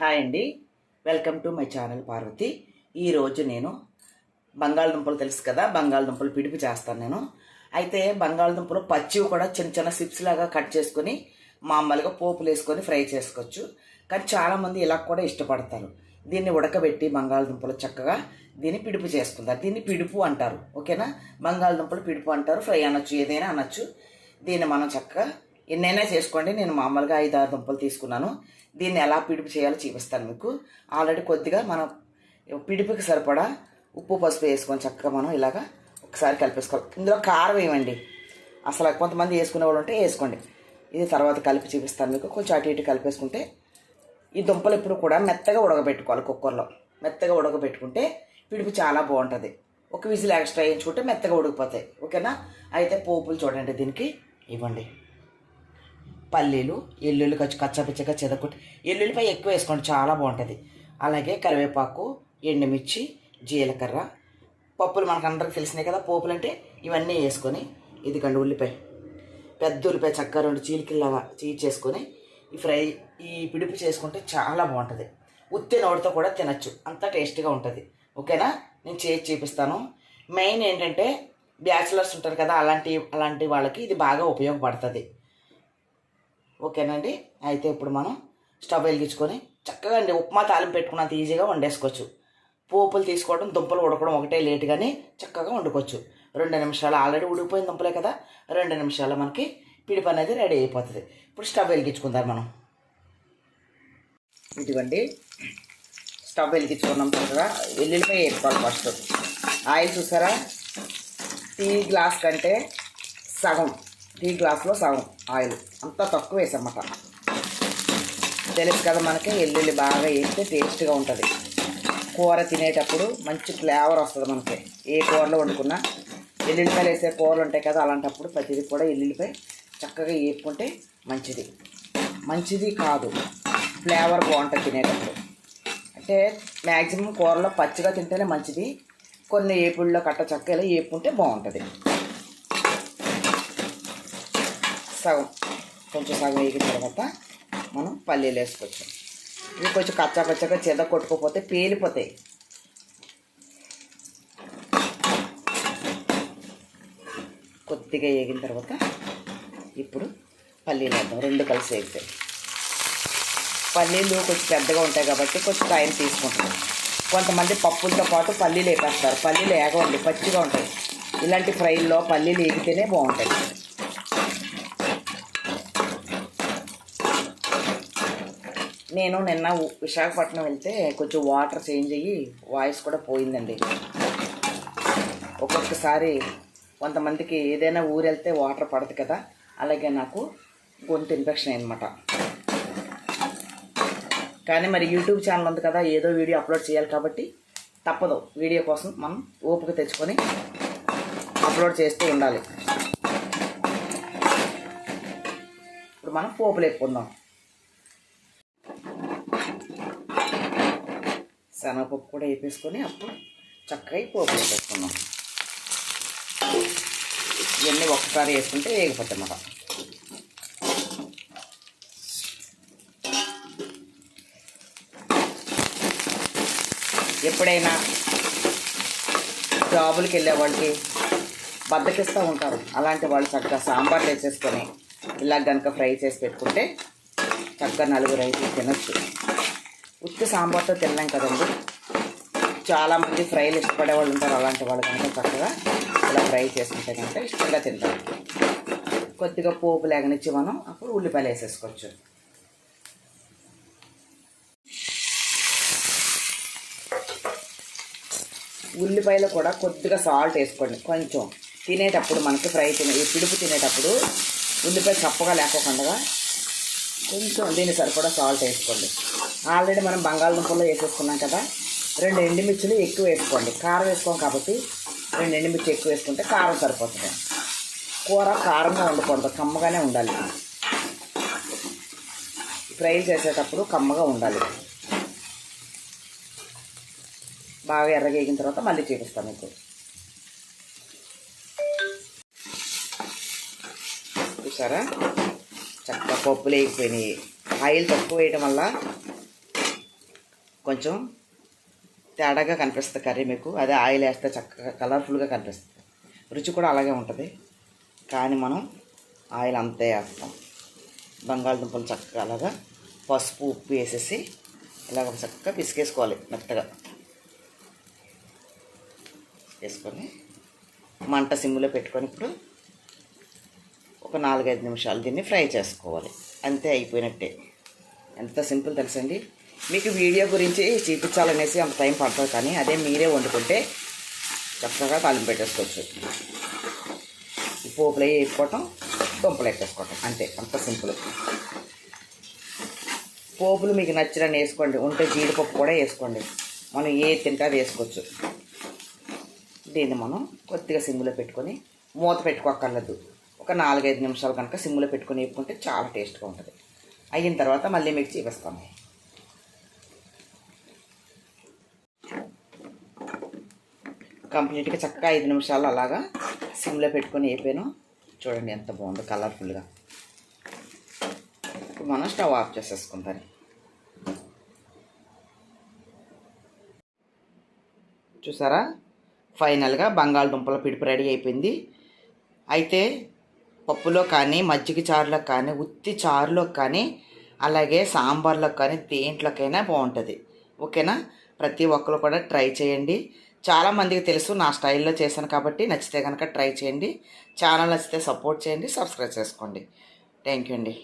Hi అండి. Welcome to my channel Parvathi. ఈరోజు నేను బంగాళదుంపలు తెలుసు కదా బంగాళదుంపలు పిడిపి చేస్తాను నేను. అయితే బంగాళదుంపలు పచ్చివి కూడా చిన్న చిన్న సిప్స్ లాగా కట్ చేసుకొని మామూలుగా పోపులు వేసుకొని ఫ్రై చేసుకోవచ్చు. కానీ చాలామంది ఇలా కూడా ఇష్టపడతారు. దీన్ని ఉడకబెట్టి బంగాళదుంపలు చక్కగా దీన్ని పిడుపు చేసుకుంటారు. దీన్ని పిడుపు అంటారు ఓకేనా? బంగాళదుంపలు పిడుపు అంటారు ఫ్రై అనొచ్చు ఏదైనా అనొచ్చు. దీన్ని మనం చక్కగా ఎన్నైనా చేసుకోండి. నేను మామూలుగా ఐదు ఆరు దుంపలు తీసుకున్నాను. దీన్ని ఎలా పిడుపు చేయాలో చూపిస్తాను మీకు. ఆల్రెడీ కొద్దిగా మనం పిడుపుకి సరిపడా ఉప్పు పసుపు వేసుకొని చక్కగా మనం ఇలాగా ఒకసారి కలిపేసుకోవాలి. ఇందులో కారం వేయండి అసలు కొంతమంది వేసుకునే వాళ్ళు ఉంటే వేసుకోండి. ఇది తర్వాత కలిపి చూపిస్తాను మీకు. కొంచెం అటు ఇటు కలిపేసుకుంటే ఈ దుంపలు ఎప్పుడు కూడా మెత్తగా ఉడకబెట్టుకోవాలి కుక్కర్లో. మెత్తగా ఉడకబెట్టుకుంటే పిడుపు చాలా బాగుంటుంది. ఒక విజిల్ ఎక్స్ట్రా వేయించుకుంటే మెత్తగా ఉడికిపోతాయి. ఓకేనా? అయితే పోపులు చూడండి దీనికి. ఇవ్వండి. పల్లీలు ఎల్లుల్లి కచ్చి కచ్చపిచ్చగా చెదకొట్టి ఎల్లుల్లిపై ఎక్కువ వేసుకోండి చాలా బాగుంటుంది. అలాగే కరివేపాకు ఎండుమిర్చి జీలకర్ర పప్పులు మనకు అందరికి తెలిసినాయి కదా పోపులు అంటే ఇవన్నీ వేసుకొని ఇదిగండి ఉల్లిపాయ. పెద్ద ఉల్లిపాయ చక్క రెండు చీలికల్లాగా చీల్చేసుకొని ఈ ఫ్రై ఈ పిడుపు చేసుకుంటే చాలా బాగుంటుంది. ఉత్తి నోటితో కూడా తినచ్చు అంత టేస్టీగా ఉంటుంది. ఓకేనా? నేను చేసి చూపిస్తాను. మెయిన్ ఏంటంటే బ్యాచిలర్స్ ఉంటారు కదా అలాంటి అలాంటి వాళ్ళకి ఇది బాగా ఉపయోగపడుతుంది. ఓకేనండి? అయితే ఇప్పుడు మనం స్టవ్ వెలిగించుకొని చక్కగా అండి ఉప్మా తాలింపు పెట్టుకున్నంత ఈజీగా వండేసుకోవచ్చు. పోపులు తీసుకోవడం దుంపలు ఉడకడం ఒకటే లేట్ కానీ చక్కగా వండుకోవచ్చు. రెండు నిమిషాలు ఆల్రెడీ ఉడికిపోయిన దుంపలే కదా? రెండు నిమిషాలు మనకి పిడిపి అనేది రెడీ అయిపోతుంది. ఇప్పుడు స్టవ్ వెలిగించుకుందాం మనం. ఇదిగోండి. స్టవ్ వెలిగించుకున్నాం చక్కగా వెల్లుల్లిపాయ వేసుకోవాలి ఫస్ట్. ఆయిల్ చూసారా? టీ గ్లాస్ కంటే సగం. టీ గ్లాస్లో సగం ఆయిల్. అంతా తక్కువ వేసామట. తెలుసు కదా మనకి ఎల్లుల్లి బాగా వేస్తే టేస్ట్గా ఉంటుంది. కూర తినేటప్పుడు మంచి ఫ్లేవర్ వస్తుంది మనకి. ఏ కూరలో వండుకున్నా ఎల్లుల్లిపాయలు వేసే కూరలు ఉంటాయి కదా అలాంటప్పుడు ప్రతిదీ కూడా ఎల్లుల్లిపాయ చక్కగా వేపుకుంటే మంచిది. మంచిది కాదు. ఫ్లేవర్ బాగుంటుంది తినేటప్పుడు. అంటే మ్యాక్సిమం కూరలో పచ్చిగా తింటేనే మంచిది. కొన్ని ఏపుల్లో కట్ట చక్కగా ఏపుకుంటే బాగుంటుంది. సగం కొంచెం సగం వేగిన తర్వాత మనం పల్లీలు వేసుకోవచ్చు. ఇవి కొంచెం కచ్చా పచ్చగా చెద కొట్టుకోపోతే పేలిపోతాయి. కొద్దిగా వేగిన తర్వాత ఇప్పుడు పల్లీలు వేద్దాం. రెండు కలిసి వేగుతాయి పల్లీలు కొంచెం పెద్దగా ఉంటాయి కాబట్టి కొంచెం టైం తీసుకుంటాం. కొంతమంది పప్పులతో పాటు పల్లీలు వేపేస్తారు. పల్లీలు వేగవండి పచ్చిగా ఉంటాయి. ఇలాంటి ఫ్రైల్లో పల్లీలు వేగితేనే బాగుంటాయి. నేను నిన్న విశాఖపట్నం వెళ్తే కొంచెం వాటర్ చేంజ్ అయ్యి వాయిస్ కూడా పోయిందండి. ఒక్కొక్కసారి కొంతమందికి ఏదైనా ఊరు వెళ్తే వాటర్ పడదు కదా అలాగే నాకు గొంతు ఇన్ఫెక్షన్ అయిందన్నమాట. కానీ మరి యూట్యూబ్ ఛానల్ ఉంది కదా ఏదో వీడియో అప్లోడ్ చేయాలి కాబట్టి తప్పదు. వీడియో కోసం మనం ఓపిక తెచ్చుకొని అప్లోడ్ చేస్తూ ఉండాలి. ఇప్పుడు మనం పోపులు ఎక్కుందాం శనగపప్పు కూడా వేపేసుకొని అప్పుడు చక్కగా పోపు వేసేసుకున్నాం ఇవన్నీ ఒక్కసారి వేసుకుంటే వేగిపోతాయి అన్నమాట. ఎప్పుడైనా జాబులకి వెళ్ళే వాళ్ళకి బద్దకిస్తూ ఉంటారు. అలాంటి వాళ్ళు చక్కగా సాంబార్లు వేసేసుకొని ఇలా కనుక ఫ్రై చేసి పెట్టుకుంటే చక్కగా నలుగురు అయితే తినచ్చు. ఉత్తి సాంబార్తో తినలేం కదండి. చాలామంది ఫ్రైలు ఇష్టపడే వాళ్ళు ఉంటారు అలాంటి వాళ్ళు కనుక చక్కగా ఇలా ఫ్రై చేసుకుంటే కనుక ఇష్టంగా తింటారు. కొద్దిగా పోపు లేగనిచ్చి మనం అప్పుడు ఉల్లిపాయలు వేసేసుకోవచ్చు. ఉల్లిపాయలు కూడా కొద్దిగా సాల్ట్ వేసుకోండి కొంచెం. తినేటప్పుడు మనకి ఫ్రై తినే పిడుపు తినేటప్పుడు ఉల్లిపాయ చప్పగా లేకోకుండా కొంచెం దీన్ని సరిపడా సాల్ట్ వేసుకోండి. ఆల్రెడీ మనం బంగాళదుంపల్లో వేసేసుకున్నాం కదా రెండు ఎండుమిర్చులు ఎక్కువ వేసుకోండి. కారం వేసుకోం కాబట్టి రెండు ఎండుమిర్చి ఎక్కువ వేసుకుంటే కారం సరిపోతుంది. కూర కారంగా ఉండకూడదు కమ్మగానే ఉండాలి. ఫ్రై చేసేటప్పుడు కమ్మగా ఉండాలి. బాగా ఎర్రగేగిన తర్వాత మళ్ళీ చూపిస్తాను మీకు. చూసారా? చక్కగా పప్పులు వేగిపోయినాయి. ఆయిల్ తక్కువ వేయడం వల్ల కొంచెం తేడాగా కనిపిస్తుంది కర్రీ మీకు. అదే ఆయిల్ వేస్తే చక్కగా కలర్ఫుల్గా కనిపిస్తుంది. రుచి కూడా అలాగే ఉంటుంది. కానీ మనం ఆయిల్ అంతే వేస్తాం. బంగాళదుంపలు చక్కగా అలాగా పసుపు ఉప్పు వేసేసి ఇలాగ చక్కగా పిసికేసుకోవాలి మెత్తగా. వేసుకొని మంట సిమ్లో పెట్టుకొని ఇప్పుడు ఒక నాలుగైదు నిమిషాలు దీన్ని ఫ్రై చేసుకోవాలి. అంతే అయిపోయినట్టే. ఎంత సింపుల్ తెలుసండి? మీకు వీడియో గురించి చూపించాలనేసి అంత టైం పడుతుంది కానీ అదే మీరే వండుకుంటే చక్కగా తాలింపు పెట్టేసుకోవచ్చు. పోపులు అవి వేసుకోవటం దుంపలు ఎక్కేసుకోవటం అంతే అంత సింపుల్. పోపులు మీకు నచ్చిన వేసుకోండి. ఉంటే జీడిపప్పు కూడా వేసుకోండి. మనం ఏ తింటే అది వేసుకోవచ్చు. దీన్ని మనం కొద్దిగా సిమ్లో పెట్టుకొని మూత పెట్టుకోక్కర్లేదు. ఒక నాలుగైదు నిమిషాలు కనుక సిమ్లో పెట్టుకొని వేపుకుంటే చాలా టేస్ట్గా ఉంటుంది. అయిన తర్వాత మళ్ళీ మీకు చూపిస్తాము కంప్లీట్గా చక్కగా ఐదు నిమిషాలు అలాగా సిమ్లో పెట్టుకొని వేపాను. చూడండి ఎంత బాగుందో కలర్ఫుల్గా. ఇప్పుడు మనం స్టవ్ ఆఫ్ చేసేసుకుంటాను చూసారా? ఫైనల్గా బంగాళదుంపల పిడిపి రెడీ అయిపోయింది. అయితే పప్పులో కానీ మజ్జిగ చారులో కానీ ఉత్తి చారులో కానీ అలాగే సాంబార్లో కానీ దేంట్లోకైనా బాగుంటుంది. ఓకేనా? ప్రతి ఒక్కరు కూడా ట్రై చేయండి. చాలామందికి తెలుసు నా స్టైల్లో చేశాను కాబట్టి నచ్చితే కనుక ట్రై చేయండి. ఛానల్ నచ్చితే సపోర్ట్ చేయండి సబ్స్క్రైబ్ చేసుకోండి. థ్యాంక్ యూ అండి.